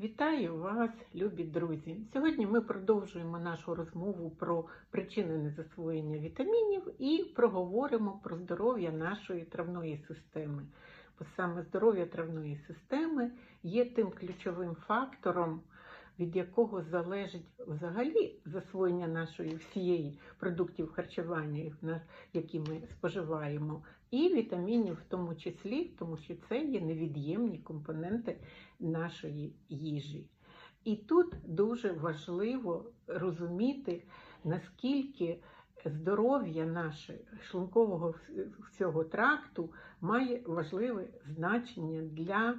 Вітаю вас, любі друзі! Сьогодні ми продовжуємо нашу розмову про причини незасвоєння вітамінів і проговоримо про здоров'я нашої травної системи. Бо саме здоров'я травної системи є тим ключовим фактором, від якого залежить взагалі засвоєння нашої всієї продуктів харчування, які ми споживаємо, і вітамінів в тому числі, тому що це є невід'ємні компоненти нашої їжі. І тут дуже важливо розуміти, наскільки здоров'я наше шлункового всього тракту має важливе значення для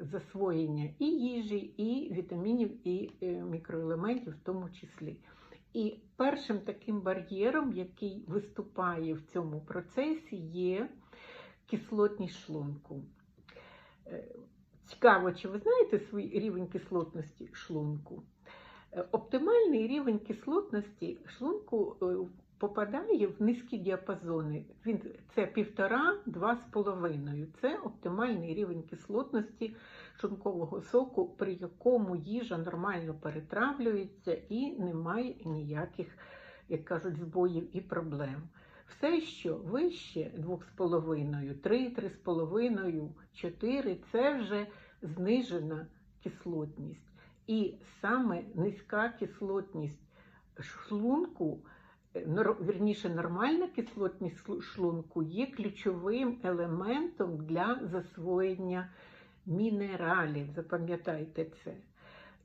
засвоєння і їжі, і вітамінів, і е, мікроелементів в тому числі. І першим таким бар'єром, який виступає в цьому процесі, є кислотність шлунку. Е, Цікаво, чи ви знаєте свій рівень кислотності шлунку? Е, Оптимальний рівень кислотності шлунку е, попадає в низькі діапазони. Він це півтора-два з половиною. Це оптимальний рівень кислотності шлункового соку, при якому їжа нормально перетравлюється і немає ніяких, як кажуть, збоїв і проблем. Все, що вище 2,5, 3, 3,5, 4 це вже знижена кислотність. І саме низька кислотність шлунку, вірніше, нормальна кислотність шлунку є ключовим елементом для засвоєння мінералів. Запам'ятайте це.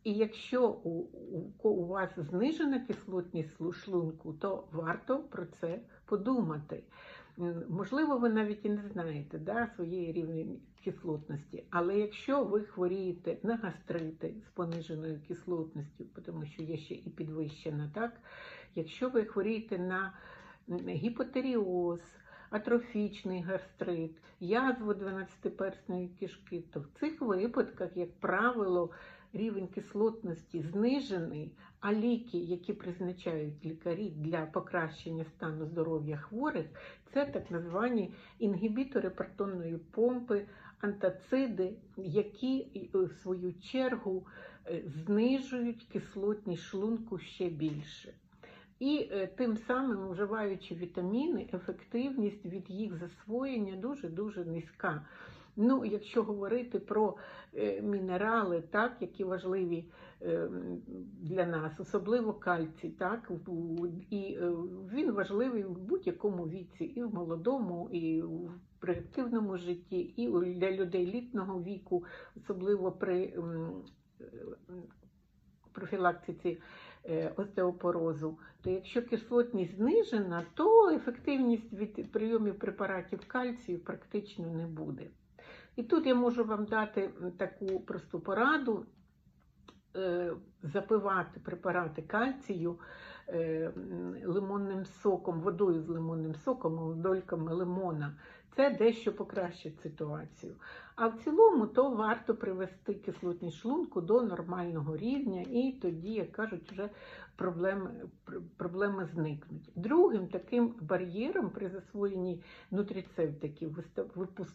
І якщо у, вас знижена кислотність шлунку, то варто про це подумати. Можливо, ви навіть і не знаєте да, своєї рівня кислотності, але якщо ви хворієте на гастрити з пониженою кислотністю, тому що є ще і підвищена, так? якщо ви хворієте на гіпотеріоз, атрофічний гастрит, язву 12-персної кишки, то в цих випадках, як правило, рівень кислотності знижений, а ліки, які призначають лікарі для покращення стану здоров'я хворих, це так звані інгібітори протонної помпи, антациди, які е, в свою чергу е, знижують кислотність шлунку ще більше. І е, тим самим, вживаючи вітаміни, ефективність від їх засвоєння дуже-дуже низька. Ну, якщо говорити про е, мінерали, так, які важливі е, для нас, особливо кальцій, так, і е, він важливий в будь-якому віці, і в молодому, і в при житті, і для людей літнього віку, особливо при м, е, м, профілактиці е, остеопорозу, то якщо кислотність знижена, то ефективність від прийомів препаратів кальцію практично не буде. І тут я можу вам дати таку просту пораду е, запивати препарати кальцію лимонним соком, водою з лимонним соком, дольками лимона. Це дещо покращить ситуацію. А в цілому то варто привести кислотність шлунку до нормального рівня, і тоді, як кажуть, вже проблеми, проблеми зникнуть. Другим таким бар'єром при засвоєнні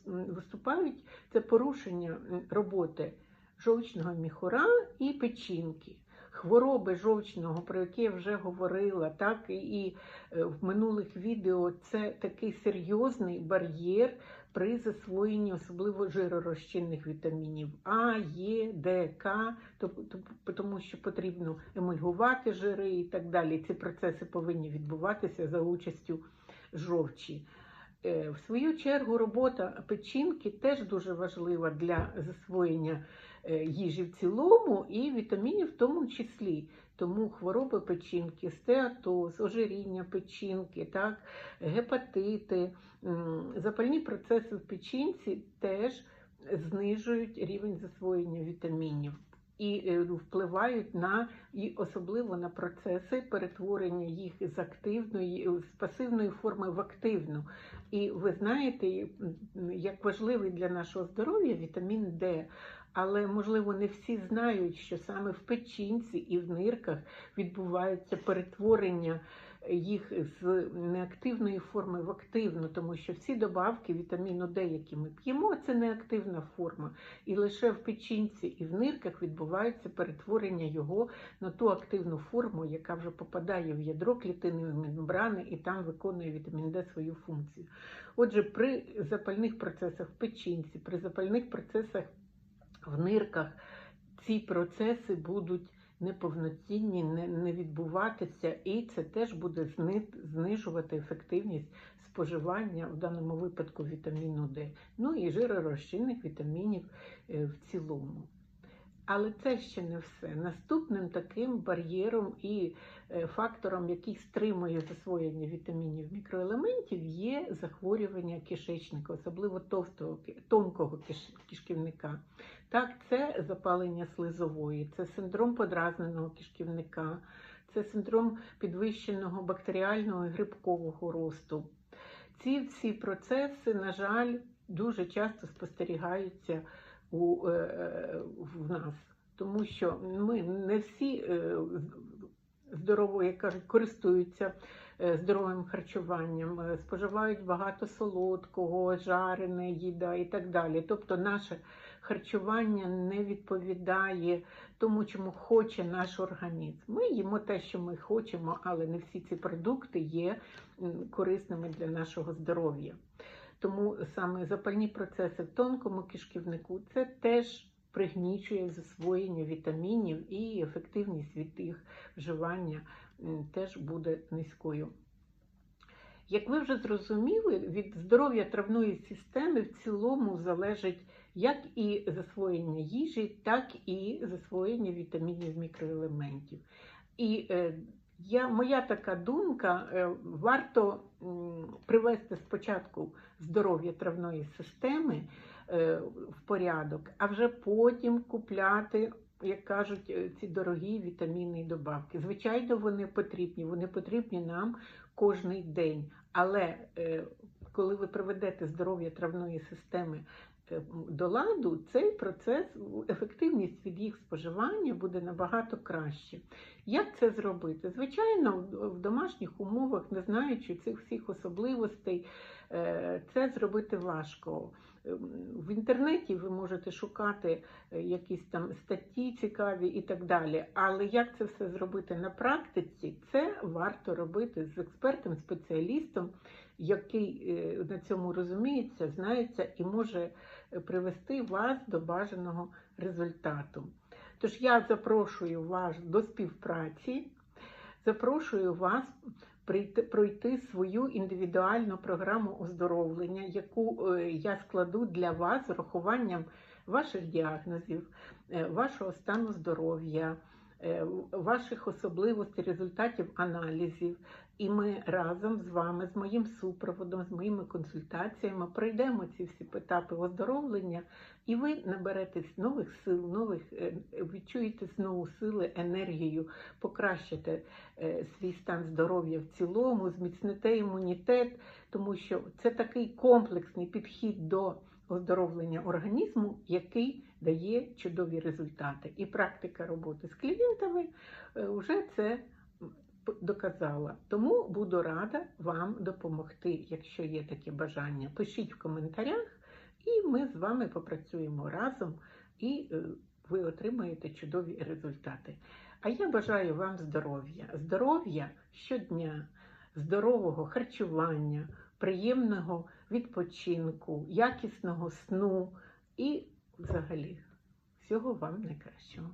м, виступають це порушення роботи жовчного міхура і печінки. Хвороби жовчного, про які я вже говорила, так і- е, в минулих відео це такий серйозний бар'єр при засвоєнні особливо жиророзчинних вітамінів А, Е, Д, К, то- то- тому що потрібно емульгувати жири і так далі. Ці процеси повинні відбуватися за участю жовчі. Е, В свою чергу робота печінки теж дуже важлива для засвоєння е, їжі в цілому і вітамінів в тому числі. Тому хвороби печінки, стеатоз, ожиріння печінки, так, гепатити, запальні процеси в печінці теж знижують рівень засвоєння вітамінів і е, впливають на і особливо на процеси перетворення їх з активної з пасивної форми в активну. І ви знаєте, як важливий для нашого здоров'я вітамін Д. Але можливо не всі знають, що саме в печінці і в нирках відбувається перетворення їх з неактивної форми в активну, тому що всі добавки вітаміну Д, які ми п'ємо, це неактивна форма. І лише в печінці і в нирках відбувається перетворення його на ту активну форму, яка вже попадає в ядро клітинної мембрани і там виконує вітамін Д свою функцію. Отже, при запальних процесах в печінці, при запальних процесах в нирках ці процеси будуть неповноцінні, не, відбуватися, і це теж буде зни- знижувати ефективність споживання в даному випадку вітаміну Д, ну і жиророзчинних вітамінів е, в цілому. Але це ще не все. Наступним таким бар'єром і е, фактором, який стримує засвоєння вітамінів мікроелементів, є захворювання кишечника, особливо товстого, тонкого киш- кишківника. Так, це запалення слизової, це синдром подразненого кишківника, це синдром підвищеного бактеріального і грибкового росту. Ці всі процеси, на жаль, дуже часто спостерігаються у, е, в нас, тому що ми не всі е, здорово, як кажуть, користуються е, здоровим харчуванням, е, споживають багато солодкого, жарене їда і так далі. Тобто наше харчування не відповідає тому, чому хоче наш організм. Ми їмо те, що ми хочемо, але не всі ці продукти є корисними для нашого здоров'я. Тому саме запальні процеси в тонкому кишківнику це теж пригнічує засвоєння вітамінів і ефективність від їх вживання теж буде низькою. Як ви вже зрозуміли, від здоров'я травної системи в цілому залежить як і засвоєння їжі, так і засвоєння вітамінів мікроелементів. І е, я, моя така думка, е, варто привести спочатку здоров'я травної системи е, в порядок, а вже потім купляти, як кажуть, е, ці дорогі вітамінні добавки. Звичайно, вони потрібні, вони потрібні нам кожний день. Але коли ви приведете здоров'я травної системи до ладу, цей процес, ефективність від їх споживання буде набагато краще. Як це зробити? Звичайно, в- в домашніх умовах, не знаючи цих всіх особливостей, е, це зробити важко. Ем, В інтернеті ви можете шукати е, якісь там статті цікаві і так далі. Але як це все зробити на практиці, це варто робити з експертом, спеціалістом, який е, на цьому розуміється, знається і може е, привести вас до бажаного результату. Тож я запрошую вас до співпраці, запрошую вас пройти свою індивідуальну програму оздоровлення, яку е, я складу для вас з урахуванням ваших діагнозів, е, вашого стану здоров'я, е, ваших особливостей, результатів аналізів. І ми разом з вами, з моїм супроводом, з моїми консультаціями пройдемо ці всі етапи оздоровлення, і ви наберетесь нових сил, нових е, відчуєте знову сили, енергію, покращите е, свій стан здоров'я в цілому, зміцните імунітет, тому що це такий комплексний підхід до оздоровлення організму, який дає чудові результати. І практика роботи з клієнтами е, вже це п- доказала. Тому буду рада вам допомогти, якщо є таке бажання. Пишіть в коментарях, і ми з вами попрацюємо разом, і е, ви отримаєте чудові результати. А я бажаю вам здоров'я, здоров'я щодня, здорового харчування, приємного відпочинку, якісного сну і взагалі всього вам найкращого.